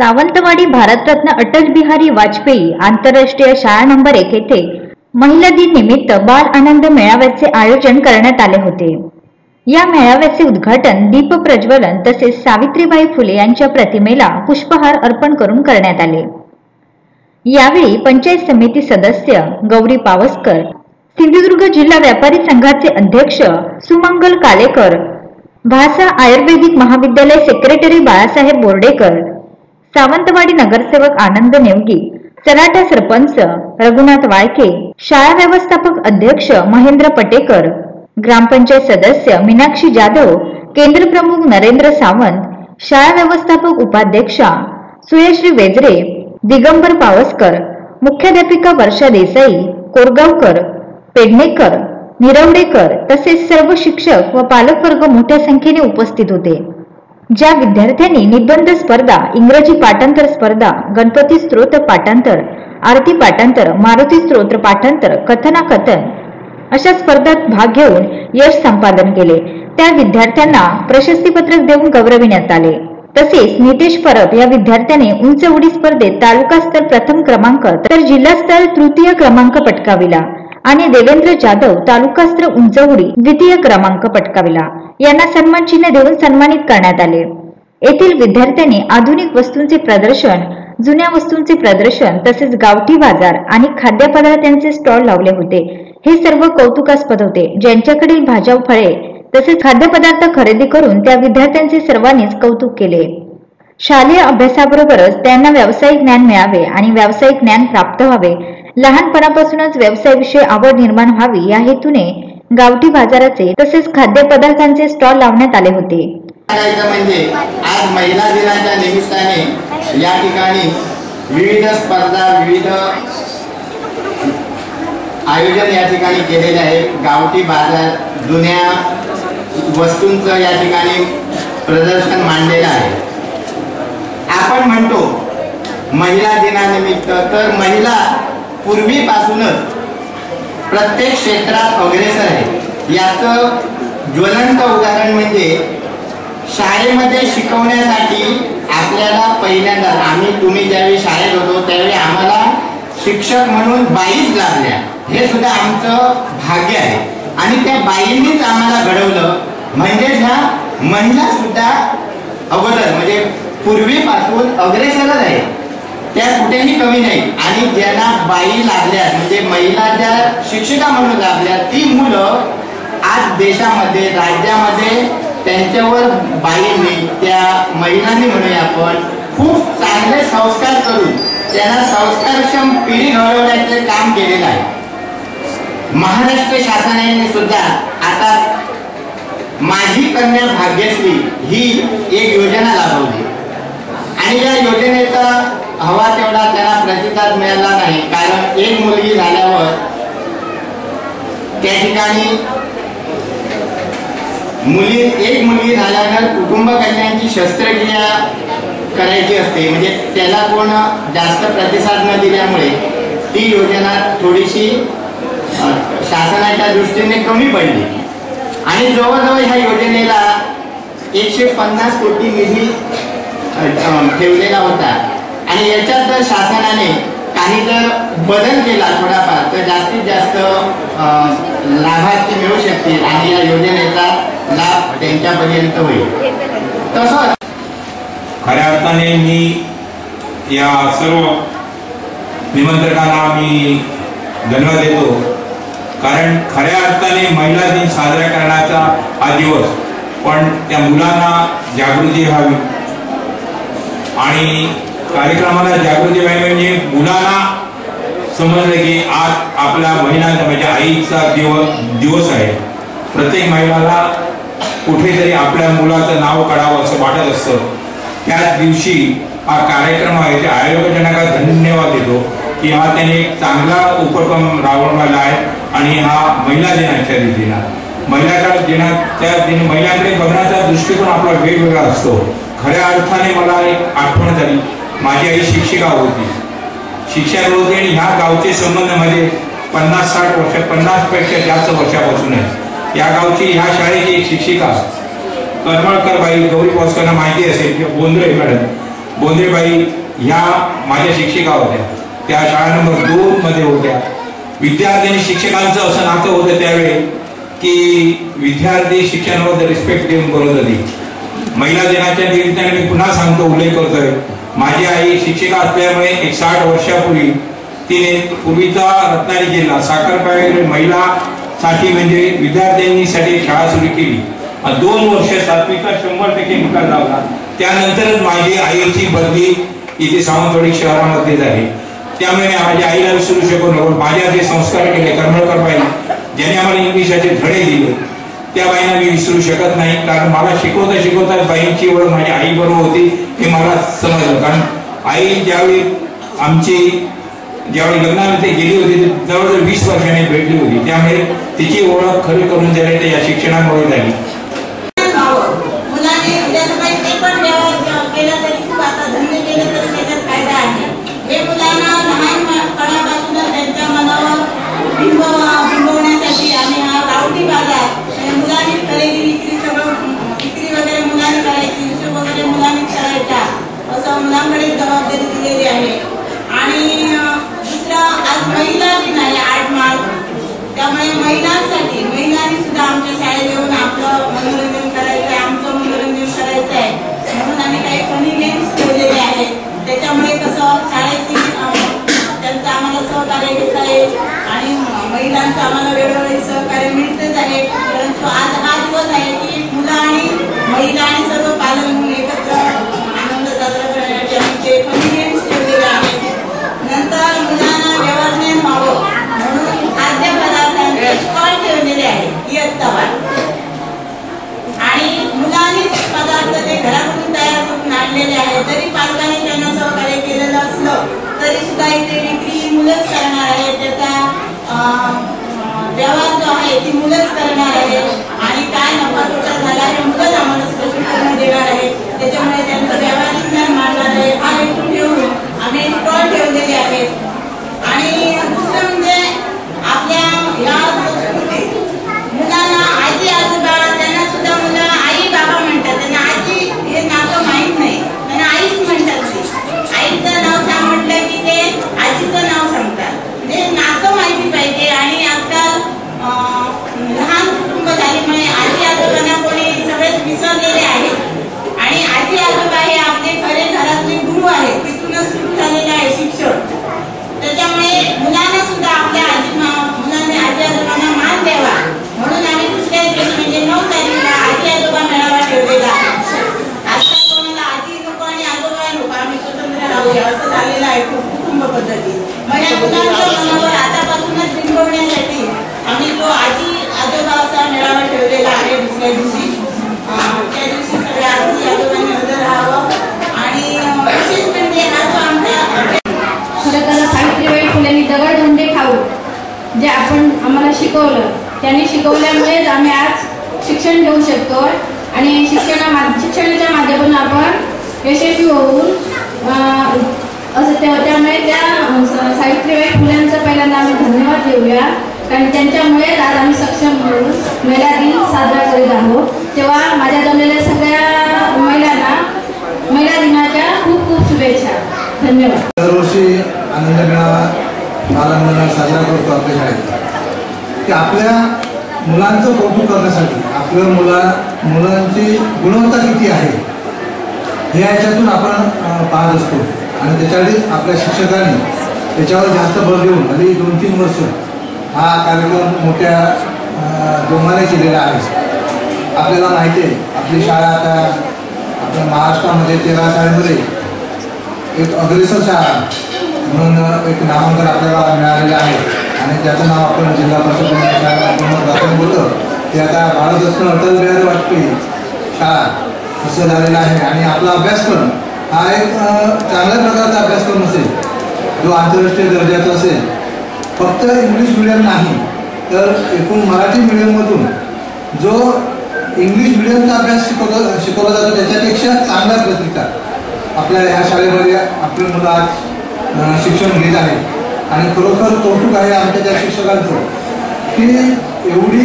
सावंतवाडी भारतरत्न अटल बिहारी वाजपेयी आंतरराष्ट्रीय शाळा नंबर एक येथे महिला दिन निमित्त बाल आनंद मेळाव्याचे आयोजन करण्यात आले होते. या मेळाव्याचे उद्घाटन दीप प्रज्वलन तसेच सावित्रीबाई फुले यांच्या प्रतिमेला पुष्पहार अर्पण करून करण्यात आले. यावेळी पंचायत समिती सदस्य गौरी पावसकर सिंधुदुर्ग जिल्हा व्यापारी संघाचे अध्यक्ष सुमंगल कालेकर भासा आयुर्वेदिक महाविद्यालय सेक्रेटरी बाळासाहेब बोर्डेकर सावंतवाडी नगरसेवक आनंद नेवगी चलाटा सरपंच रघुनाथ वाळके शाळा व्यवस्थापक अध्यक्ष महेंद्र पटेकर ग्रामपंचायत सदस्य मीनाक्षी जाधव केंद्र प्रमुख नरेंद्र सावंत शाळा व्यवस्थापक उपाध्यक्षा सुयश्री वेजरे दिगंबर पावसकर मुख्याध्यापिका वर्षा देसाई कोरगावकर पेडणेकर निरवडेकर तसेच सर्व शिक्षक व पालकवर्ग मोठ्या संख्येने उपस्थित होते. ज्या विद्यार्थ्यांनी निबंध स्पर्धा इंग्रजी पाठांतर स्पर्धा गणपती स्त्रोत पाठांतर आरती पाठांतर मारुती स्त्रोत पाठांतर कथनाकथन अशा स्पर्धात भाग घेऊन यश संपादन केले. त्या विद्यार्थ्यांना प्रशस्तीपत्रक देऊन गौरविण्यात आले. तसेच नितेश परब या विद्यार्थ्याने उंच उडी स्पर्धेत तालुका स्तर प्रथम क्रमांक तर जिल्हा स्तर तृतीय क्रमांक पटकाविला आणि देवेंद्र जाधव तालुकास्त्र उंचवडी द्वितीय क्रमांक पटकाविला. यांना सन्मान चिन्ह देऊन सन्मानित करण्यात आले. येथील विद्यार्थ्यांनी आधुनिक वस्तूंचे प्रदर्शन जुन्या वस्तूंचे प्रदर्शन तसेच गावठी बाजार आणि खाद्यपदार्थांचे स्टॉल लावले होते. हे सर्व कौतुकास्पद होते. ज्यांच्याकडील भाज्या फळे तसेच खाद्यपदार्थ खरेदी करून त्या विद्यार्थ्यांचे सर्वांनीच कौतुक केले. शालेय अभ्यासाबरोबरच त्यांना व्यावसायिक ज्ञान मिळावे आणि व्यावसायिक ज्ञान प्राप्त व्हावे. लहानपणापासूनच व्यवसायाविषयी आवड निर्माण व्हावी या हेतूने गावठी बाजाराचे तसेच खाद्यपदार्थांचे स्टॉल लावण्यात आले होते. म्हणजे आज महिला दिनाच्या निमित्ताने या ठिकाणी विविध स्पर्धा विविध आयोजन या ठिकाणी केलेले आहे. गावठी बाजार जुन्या वस्तूंचं या ठिकाणी प्रदर्शन मांडलेलं आहे. आपण म्हणतो महिला दिनानिमित्त तर महिला पूर्वीपासूनच प्रत्येक क्षेत्रात अग्रेसर आहे. याचं ज्वलंत उदाहरण म्हणजे शाळेमध्ये शिकवण्यासाठी आपल्याला पहिल्यांदा आम्ही तुम्ही ज्यावेळी शाळेत होतो त्यावेळी आम्हाला शिक्षक म्हणून बाईच लाभल्या हे सुद्धा आमचं भाग्य आहे. आणि त्या बाईंनीच आम्हाला घडवलं. म्हणजेच ह्या महिला सुद्धा अगोदर म्हणजे पूर्वीपासून अग्रेसरच आहे त्या कुठेही कमी नाही. आणि ज्यांना बाई लाभल्या म्हणजे महिला ज्या शिक्षिका म्हणून लागल्या ती मुलं आज देशामध्ये राज्यामध्ये त्यांच्यावर बाईंनी त्या महिलांनी म्हणूया आपण खूप चांगले संस्कार करून त्यांना संस्कारक्षम पिढी घडवण्याचे काम केलेलं आहे. महाराष्ट्र शासनाने सुद्धा आता माझी कन्या भाग्यश्री ही एक योजना राबवली. आणि या योजनेचा हवा तेवढा त्यांना प्रतिसाद मिळाला नाही. कारण एक मुलगी झाल्यावर त्या ठिकाणी मुली एक मुलगी झाल्यानंतर कुटुंब कल्याणची शस्त्रक्रिया करायची असते. म्हणजे त्याला कोण जास्त प्रतिसाद न दिल्यामुळे ती योजना थोडीशी शासनाच्या दृष्टीने कमी पडली. आणि जवळजवळ ह्या योजनेला एकशे पन्नास कोटी निधी ठेवलेला होता. आणि याच्यात जर शासनाने काही जर बदल केला थोडाफार तर जास्तीत जास्त लाभार्थी मिळू शकतील आणि या योजनेचा लाभ त्यांच्यापर्यंत होईल. तसंच खऱ्या अर्थाने मी या सर्व निमंत्रकांना मी धन्यवाद देतो. कारण खऱ्या अर्थाने महिला दिन साजरा करण्याचा हा दिवस पण त्या मुलांना जागृती व्हावी आणि कार्यक्रमाला जागृती व्हावी म्हणजे मुलांना समजलं की आज आपल्या महिलांचा म्हणजे आईचा दिवस दिवस आहे. प्रत्येक महिलाला कुठेतरी आपल्या मुलाचं नाव काढावं असं वाटत असतं. त्याच दिवशी हा कार्यक्रम आहे त्या आयोगजनाला धन्यवाद देतो की हा त्याने एक चांगला उपक्रम राबवलेला आहे आणि हा महिला दिनाच्या दिना महिलाच्या दिनात त्या दिन महिलांकडे बघण्याचा दृष्टिकोन आपला वेगवेगळा असतो. खऱ्या अर्थाने मला एक आठवण झाली. माझी आई शिक्षिका होती. शिक्षक होती आणि ह्या गावचे संबंध माझे पन्नास साठ वर्ष पन्नासपेक्षा जास्त वर्षापासून आहे. या गावची ह्या शाळेची एक शिक्षिका करमळकरबाई गौरी पॉस्करना माहिती असेल किंवा बोंद्रे मॅडम. बोंद्रेबाई ह्या माझ्या शिक्षिका होत्या. त्या शाळा नंबर दोनमध्ये होत्या. विद्यार्थी आणि शिक्षकांचं असं नातं होतं त्यावेळी की विद्यार्थी शिक्षणाबद्दल रिस्पेक्ट देऊन करत होती. महिला दिनाच्या निमित्ताने मी पुन्हा सांगतो उल्लेख करतोय. माझी आई शिक्षिका असल्यामुळे एक साठ वर्षापूर्वी तिने पूर्वीचा रत्नागिरी जिल्हा साखरपाड्याकडे महिला साठी म्हणजे विद्यार्थ्यांनीसाठी शाळा सुरू केली. दोन वर्ष सातवीचा शंभर टक्के निकाल लावला. त्यानंतरच माझी आईची बदली इथे सावंतवाडी शहरामध्ये झाली. त्यामुळे मी माझ्या आईला विसरू शकलो माझ्या जे संस्कार केले करमळकर पाहिजे ज्याने आम्हाला इंग्लिशाचे धडे दिले. त्या बाईंना मी विसरू शकत नाही. कारण मला शिकवता शिकवता बाईंची ओळख माझ्या आई बरोबर होती हे मला समजलं. कारण आई ज्यावेळी आमची ज्यावेळी लग्नामध्ये गेली होती जवळजवळ वीस वर्षांनी भेटली होती. त्यामुळे तिची ओळख खरी करून झाली या शिक्षणामुळे झाली. शिकवलं. त्यांनी शिकवल्यामुळेच आम्ही आज शिक्षण घेऊ शकतो आणि शिक्षणा मा- शिक्षणाच्या माध्यमातून आपण यशस्वी होऊन असं त्यामुळे त्या सावित्रीबाई फुल्यांचा पहिल्यांदा आम्ही धन्यवाद देऊया. कारण त्यांच्यामुळे आज आम्ही सक्षम होऊन महिला दिन साजरा करीत आहोत. तेव्हा माझ्या जमलेल्या सगळ्या महिलांना महिला दिनाच्या खूप खूप शुभेच्छा. धन्यवाद. दरवर्षी आनंद मेळावा बालांगणा साजरा करतो आपल्या शाळेत. की आपल्या मुलांचं कौतुक करण्यासाठी आपल्या मुला मुलांची गुणवत्ता किती आहे हे याच्यातून आपण पाहत असतो. आणि त्याच्यासाठी आपल्या शिक्षकांनी त्याच्यावर जास्त भर देऊन हल्ली दोन तीन वर्ष हा कार्यक्रम मोठ्या जोमाने केलेला आहे. आपल्याला माहिती आहे आपली शाळा आता आपल्या महाराष्ट्रामध्ये तेरा शाळेमध्ये एक अग्रेसर शाळा म्हणून एक नामांकन आपल्याला मिळालेलं आहे. आणि त्याचं नाव आपण जिल्हा परिषद आपण दाखवून बोलतो ते आता भारतरत्न अटल बिहारी वाजपेयी शाळा असं झालेलं आहे. आणि आपला अभ्यासक्रम हा एक चांगल्या प्रकारचा अभ्यासक्रम असेल. जो आंतरराष्ट्रीय दर्जाचा असेल. फक्त इंग्लिश मिडियम नाही तर एकूण मराठी मिडियममधून जो इंग्लिश मिडियमचा अभ्यास शिकवला शिकवला जातो त्याच्यापेक्षा चांगल्या प्रतिकार आपल्या ह्या शाळेमध्ये आपले मुलं आज शिक्षण घेत आहे आणि खरोखर कौतुक आहे आमच्या त्या शिक्षकांचं. की एवढी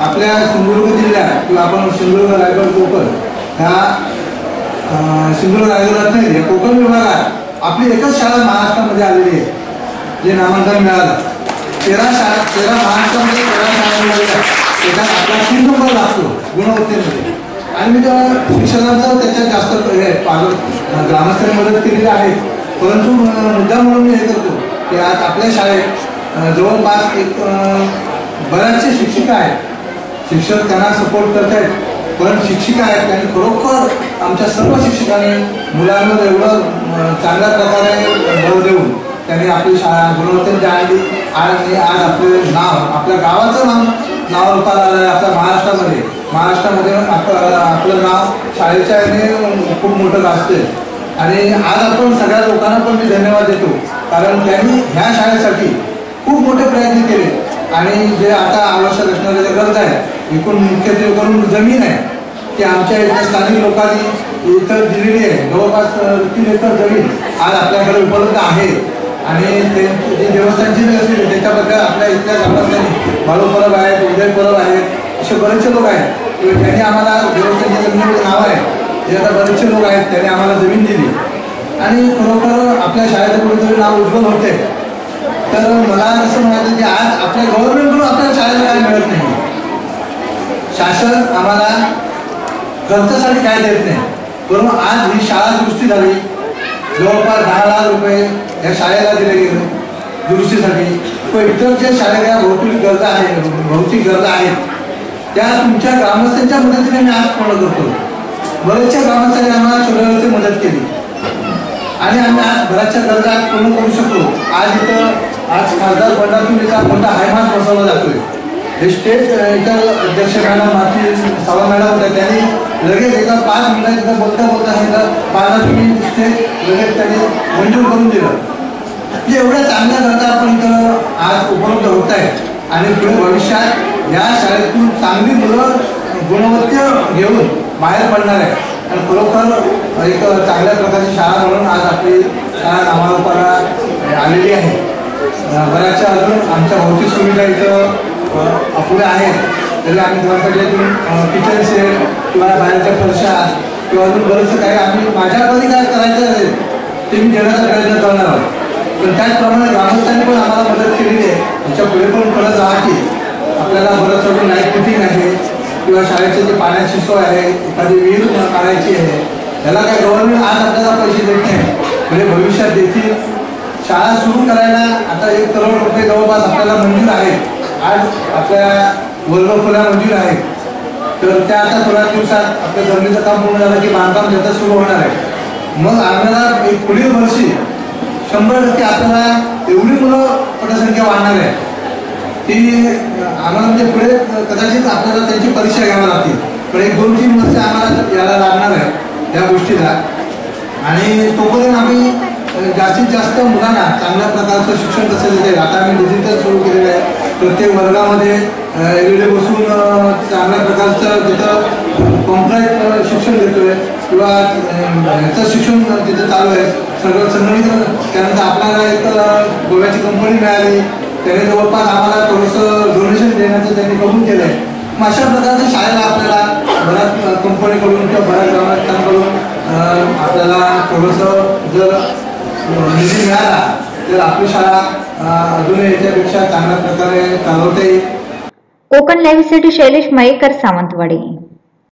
आपल्या सिंधुदुर्ग जिल्ह्यात किंवा आपण सिंधुदुर्ग रायगड कोकण ह्या सिंधुदुर्ग रायगड नाही या कोकण विभागात आपली एकच शाळा महाराष्ट्रामध्ये आलेली आहे जे नामांकन मिळालं. तेरा शाळा तेरा महाराष्ट्रामध्ये तेरा शाळांमध्ये त्याच्यात आपला तीन नंबर लागतो गुणवत्तेमध्ये. आणि मी त्या शिक्षकांचं त्याच्यात जास्त हे पालक ग्रामस्थांनी मदत केलेली आहे. परंतु मुद्दा म्हणून मी हे करतो की आज आपल्या शाळेत जवळपास एक बऱ्याचशे शिक्षिका आहेत. शिक्षक त्यांना सपोर्ट करत आहेत पण शिक्षिका आहेत त्यांनी खरोखर आमच्या सर्व शिक्षकांनी मुलांवर एवढं चांगल्या प्रकारे भर देऊन त्यांनी आपली शाळा गुणवत्तेने आणली. आणि आज आपले नाव आपल्या गावाचं नाव नाव रूपाला आलं आहे आपल्या महाराष्ट्रामध्ये. महाराष्ट्रामध्ये आपलं आपलं नाव शाळेच्या याने खूप मोठं गाजते आणि आज आपण सगळ्या लोकांना पण मी धन्यवाद देतो. कारण त्यांनी ह्या शाळेसाठी खूप मोठे प्रयत्न केले. आणि जे आता आवश्यक असणारे जे गरज आहे एकूण मुख्यत्वे करून जमीन आहे ती आमच्या इथल्या स्थानिक लोकांनी इतर दिलेली आहे. जवळपास तीन एकर जमीन आज आपल्याकडे उपलब्ध आहे. आणि ते जी देवस्थानची असतील त्याच्याबद्दल आपल्या इथल्या ग्रामस्थांनी बाळू परब आहेत उदय परब आहेत असे बरेचसे लोक आहेत. त्यांनी आम्हाला देवस्थानची जमिनीमध्ये नाव आहे. जे आता बरेचसे लोक आहेत त्यांनी आम्हाला जमीन दिली. आणि खरोखर आपल्या शाळेचं कुठेतरी नाव उज्ज्वल होते. तर मला असं म्हणायचं की आज आपल्या गव्हर्नमेंटकडून आपल्या शाळेला काय मिळत नाही? शासन आम्हाला खर्चासाठी काय देत नाही? परंतु आज ही शाळा दुरुस्ती झाली. जवळपास दहा लाख रुपये या शाळेला दिले गेले. दुरुस्तीसाठी. पण इतर ज्या शाळेच्या भौतिक गरजा आहेत भौतिक गरजा आहेत त्या तुमच्या ग्रामस्थांच्या मदतीने मी आज पूर्ण करतो. बऱ्याचशा ग्रामस्थांनी आम्हाला सगळ्यावरती मदत केली. आणि आम्ही आज बऱ्याचशा गरजा पूर्ण करू शकतो आज इथं आज खासदार बंडातून एका मोठा हायमास बसवला जातोय. हे स्टेट इतर अध्यक्ष मॅडम माती सावा मॅडम होत्या त्यांनी लगेच एका पाच मिनिटात इथं बोलता बोलता सांगितलं पाच तुम्ही स्टेट लगेच त्यांनी मंजूर करून दिलं. म्हणजे एवढ्या चांगल्या गरजा आपण इथं आज उपलब्ध होत आहेत आणि पुढे भविष्यात या शाळेतून चांगली मुलं गुणवत्ता घेऊन बाहेर पडणार आहे. आणि खरोखर एक चांगल्या प्रकारची शाळा म्हणून आज आपली शाळा नावारूपाला आलेली आहे. बऱ्याचशा अजून आमच्या भौतिक सुविधा इथं अपुऱ्या आहेत. तरी आम्ही ग्रामपंचायतीतून किचन सेट किंवा बाहेरच्या फरशा किंवा अजून बरंचसं काही आम्ही माझ्यामध्ये काय करायचं असेल ते मी देण्याचा प्रयत्न करणार आहोत. पण त्याचप्रमाणे ग्रामस्थांनी पण आम्हाला मदत केलेली आहे. त्याच्या पुढे पण करत राहा की आपल्याला बरंच सोडून नाईट मिटिंग आहे किंवा शाळेची जी पाण्याची सोय आहे एखादी विहीर काढायची आहे त्याला काय गव्हर्नमेंट आज आपल्याला पैसे देत नाही. म्हणजे भविष्यात देतील शाळा सुरू करायला आता एक करोड रुपये जवळपास आपल्याला मंजूर आहे आज आपल्या वल्लभ खोल्या मंजूर आहे तर त्या आता थोड्या दिवसात आपल्या जमिनीचं काम पूर्ण झालं की बांधकाम त्याचं सुरू होणार आहे. मग आपल्याला एक पुढील वर्षी शंभर टक्के आपल्याला एवढी मुलं पटसंख्या वाढणार आहे. ती आम्हाला म्हणजे पुढे कदाचित आपल्याला त्यांची परीक्षा घ्यावी लागतील. पण एक दोन तीन वर्ष आम्हाला याला लागणार आहे त्या गोष्टीला. आणि तोपर्यंत आम्ही जास्तीत जास्त मुलांना चांगल्या प्रकारचं शिक्षण कसं देते आता आम्ही डिजिटल सुरू केलेलं आहे. प्रत्येक वर्गामध्ये एल डी बसून चांगल्या प्रकारचं तिथं कॉन्ट्रॅक्ट शिक्षण देतोय किंवा ह्याचं शिक्षण तिथं चालू आहे सगळं संगणित त्यानंतर आपल्याला एक गोव्याची कंपनी मिळाली. त्याने जवळपास आम्हाला थोडंसं डोनेशन देण्याचं त्यांनी कबूल केलं आहे मग अशा प्रकारच्या शाळेला आपल्याला बऱ्याच कंपनीकडून किंवा बऱ्याच ग्रामस्थांकडून आपल्याला थोडंसं जर निधी मिळाला तर आपली शाळा अजूनही याच्यापेक्षा चांगल्या प्रकारे चालवता येईल. कोकण लाईव्हसाठी शैलेश मयेकर सावंतवाडी.